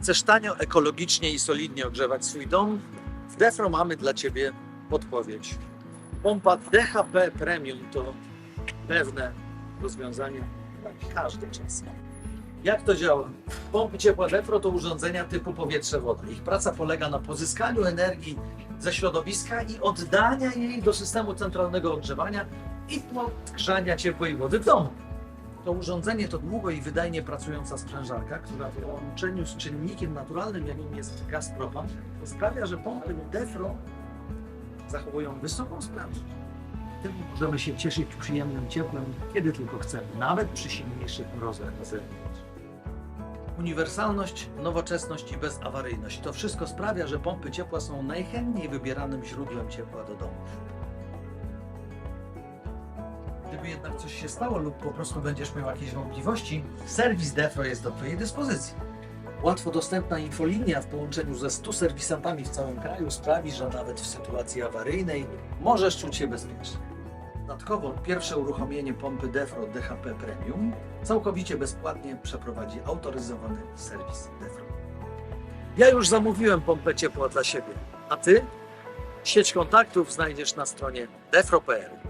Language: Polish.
Chcesz tanio, ekologicznie i solidnie ogrzewać swój dom? W Defro mamy dla Ciebie podpowiedź. Pompa DHP Premium to pewne rozwiązanie na każdy czas. Jak to działa? Pompy ciepła Defro to urządzenia typu powietrze-woda. Ich praca polega na pozyskaniu energii ze środowiska i oddania jej do systemu centralnego ogrzewania i podgrzania ciepłej wody w domu. To urządzenie to długo i wydajnie pracująca sprężarka, która w połączeniu z czynnikiem naturalnym, jakim jest gaz propan, sprawia, że pompy Defro zachowują wysoką sprawność. Tym możemy się cieszyć przyjemnym ciepłem, kiedy tylko chcemy, nawet przy silniejszych mrozach na zewnątrz. Uniwersalność, nowoczesność i bezawaryjność to wszystko sprawia, że pompy ciepła są najchętniej wybieranym źródłem ciepła do domów. Gdyby jednak coś się stało lub po prostu będziesz miał jakieś wątpliwości, serwis Defro jest do Twojej dyspozycji. Łatwo dostępna infolinia w połączeniu ze 100 serwisantami w całym kraju sprawi, że nawet w sytuacji awaryjnej możesz czuć się bezpiecznie. Dodatkowo pierwsze uruchomienie pompy Defro DHP Premium całkowicie bezpłatnie przeprowadzi autoryzowany serwis Defro. Ja już zamówiłem pompę ciepła dla siebie, a Ty? Sieć kontaktów znajdziesz na stronie defro.pl.